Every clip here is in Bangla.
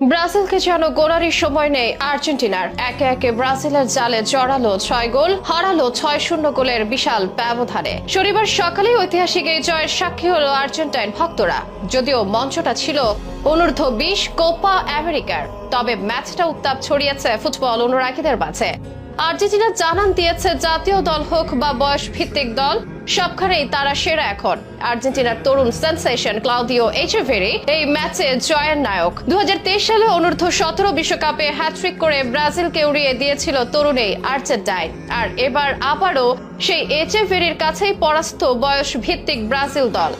ব্রাজিলকে যেন গোড়ারই সময় নেই আর্জেন্টিনার। একে একে ব্রাজিলের জালে জড়ালো ছয় গোল, হারালো ছয় শূন্য গোলের বিশাল ব্যবধানে। শনিবার সকালে ঐতিহাসিক এই জয়ের সাক্ষী হলো আর্জেন্টাইন ভক্তরা। যদিও মঞ্চটা ছিল অনূর্ধ্ব বিশ কোপা আমেরিকার, তবে ম্যাচটা উত্তাপ ছড়িয়েছে ফুটবল অনুরাগীদের মাঝে। আর্জেন্টিনা জানান দিয়েছে জাতীয় দল হোক বা বয়স ভিত্তিক দল সবখানেই তারা সেরা এখন। আর্জেন্টিনার তরুণ সেন্সেশন ক্লাউদিও এইচেভেরি এই ম্যাচে জয়ের নায়ক। দুহাজার তেইশ সালে অনূর্ধ্ব সতেরো বিশ্বকাপে হ্যাট্রিক করে ব্রাজিলকে উড়িয়ে দিয়েছিল তরুণ এই আর্জেন্টাইন। আর এবার আবারও সেই এচেভেরির কাছেই পরাস্ত বয়স ভিত্তিক ব্রাজিল দল।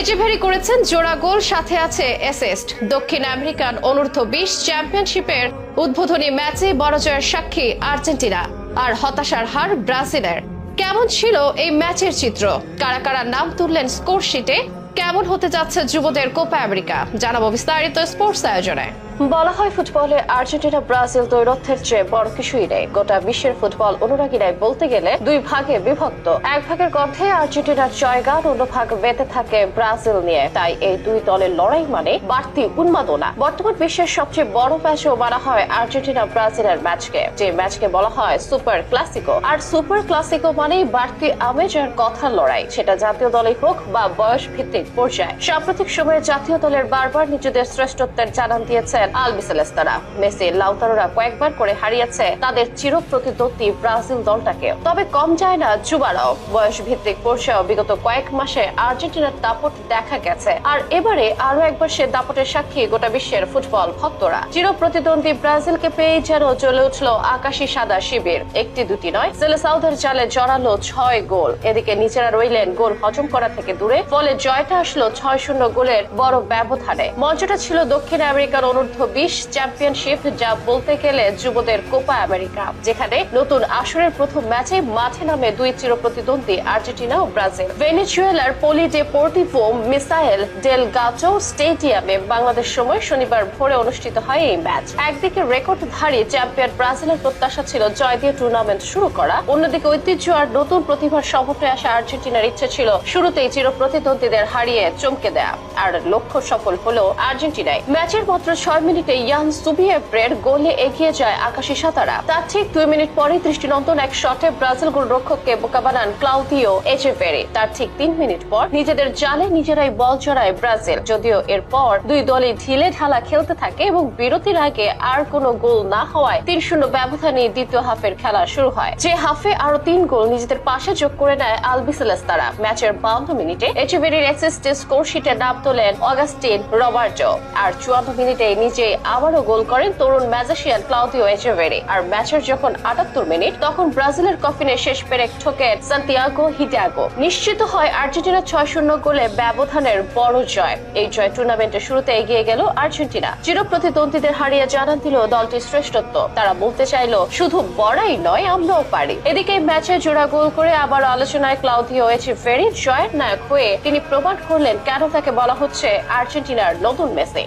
এচেভেরি করেছেন জোড়া গোল, সাথে আছে অ্যাসিস্ট দক্ষিণ আমেরিকান অনূর্ধ্ব বিশ চ্যাম্পিয়নশিপের উদ্বোধনী ম্যাচে বড় জয়ের সাক্ষী আর্জেন্টিনা। আর হতাশার হার ব্রাজিলের। কেমন ছিল এই ম্যাচের চিত্র? কারা কারা নাম তুললেন স্কোর শিটে কেমন হতে যাচ্ছে যুবদের কোপা আমেরিকা? জানাব বিস্তারিত স্পোর্টস আয়োজনে। বলা হয় ফুটবলে আর্জেন্টিনা ব্রাজিল দৈরথের চেয়ে বড় কিছুই নেই। গোটা বিশ্বের ফুটবল অনুরাগীরাই বলতে গেলে দুই ভাগে বিভক্ত। এক ভাগের কণ্ঠে আর্জেন্টিনার জয়গান, অন্য ভাগ বেঁধে থাকে ব্রাজিল নিয়ে। তাই এই দুই দলের লড়াই মানে বাড়তি উন্মাদনা। বর্তমান বিশ্বের সবচেয়ে বড় ম্যাচও বলা হয় আর্জেন্টিনা ব্রাজিলের ম্যাচকে। যে ম্যাচকে বলা হয় সুপার ক্লাসিকো। আর সুপার ক্লাসিকো মানেই বাড়তি আমেজ আর কথার লড়াই। সেটা জাতীয় দলে হোক বা বয়স ভিত্তিক পর্যায়ে। সাম্প্রতিক সময়ে জাতীয় দলের বারবার নিজেদের শ্রেষ্ঠত্বের জানান দিয়েছেন আলবিসেলেস্তারা, মেসি, লাউতারোরা কয়েকবার করে হারিয়েছে তাদের চির প্রতিদ্বন্দ্বী ব্রাজিল দলটাকে। তবে কম যায় না যুবারাও বয়স ভিত্তিক পর্যায়েও বিগত কয়েক মাসে আর্জেন্টিনার দাপট দেখা গেছে। আর এবারে আরও একবার সে দাপটের সাক্ষী গোটা বিশ্বের ফুটবল ভক্তরা। চির প্রতিদ্বন্দ্বী ব্রাজিলকে পেয়ে যেন জ্বলে উঠল আকাশি সাদা শিবির। একটি দুটি নয় সেলেসাউদের জালে জড়ালো ছয় গোল। এদিকে নিচেরা রইলেন গোল হজম করা থেকে দূরে। ফলে জয়টা আসলো ছয় শূন্য গোলের বড় ব্যবধানে। মঞ্চটা ছিল দক্ষিণ আমেরিকার অনূর্ধ্ব বিশ চ্যাম্পিয়নশিপ যা বলতে গেলে যুবদের কোপা আমেরিকা যেখানে নতুন আসরের প্রথম ম্যাচে মাঠে নামে দুই চির প্রতিদ্বন্দ্বী আর্জেন্টিনা ও ব্রাজিল। ভেনেজুয়েলার Polideportivo Misael Delgado স্টেডিয়ামে বাংলাদেশ সময় শনিবার ভোরে অনুষ্ঠিত হয় এই ম্যাচ একদিকে রেকর্ডধারী চ্যাম্পিয়ন ব্রাজিলের প্রত্যাশা ছিল জয় দিয়ে টুর্নামেন্ট শুরু করা, অন্যদিকে ঐতিহ্য আর নতুন প্রতিভার সমন্বয়ে আসা আর্জেন্টিনার ইচ্ছে ছিল শুরুতেই চির প্রতিদ্বন্দ্বীদের হারিয়ে চমকে দেয়া। আর লক্ষ্য সফল হলো আর্জেন্টিনায় ম্যাচের মাত্র ছয় মিনিটে ইয়ান সুবিয়েপ্রের গোলে এগিয়ে যায় আকাশী সাতারা। তার ঠিক দুই মিনিট পরেই দৃষ্টিনন্দন এক শটে ব্রাজিল গোলরক্ষককে বোকা বানান ক্লাউদিও এচেভেরি। তার ঠিক তিন মিনিট পর নিজেদের জালে নিজেরাই বল জড়ায় ব্রাজিল। যদিও এরপর দুই দলই ঢিলে ঢালা খেলতে থাকে এবং বিরতির আগে আর কোনো গোল না হওয়ায় তিন শূন্য ব্যবধানে দ্বিতীয় হাফের খেলা শুরু হয়। যে হাফে আরও তিন গোল নিজেদের পাশে যোগ করে নেয় আলবিসেলেস তারা। ম্যাচের বাউন্ন মিনিটে এচেভেরির অ্যাসিস্টে স্কোর শিটে নাম তোলেন অগাস্টিন রবার্টো। আর চুয়ান্ন মিনিটে নিজে আবারও গোল করেন তরুণ ম্যাজিশিয়ান ক্লাউদিও এচেভেরি। আর ম্যাচের যখন আটাত্তর মিনিট, তখন ব্রাজিলের কফিনে শেষ পেরেক ঠোকেন সান্তিয়াগো হিডাগো নিশ্চিত হয় আর্জেন্টিনা ছয় শূন্য গোলে ব্যবধানের বড় জয়। এই জয় টুর্নামেন্টের শুরুতে এগিয়ে গেল আর্জেন্টিনা। চির প্রতিদ্বন্দ্বীদের হারিয়ে জানান দিল দলটির শ্রেষ্ঠত্ব। তারা বলতে চাইলো, শুধু বড়াই নয়, আমরাও পারি। এদিকে ম্যাচে জোড়া গোল করে আবার আলোচনায় ক্লাউদিও এচেভেরি জয়ের নায়ক হয়ে তিনি প্রমাণ করলেন কেন তাকে বলা হচ্ছে আর্জেন্টিনার নতুন মেসি।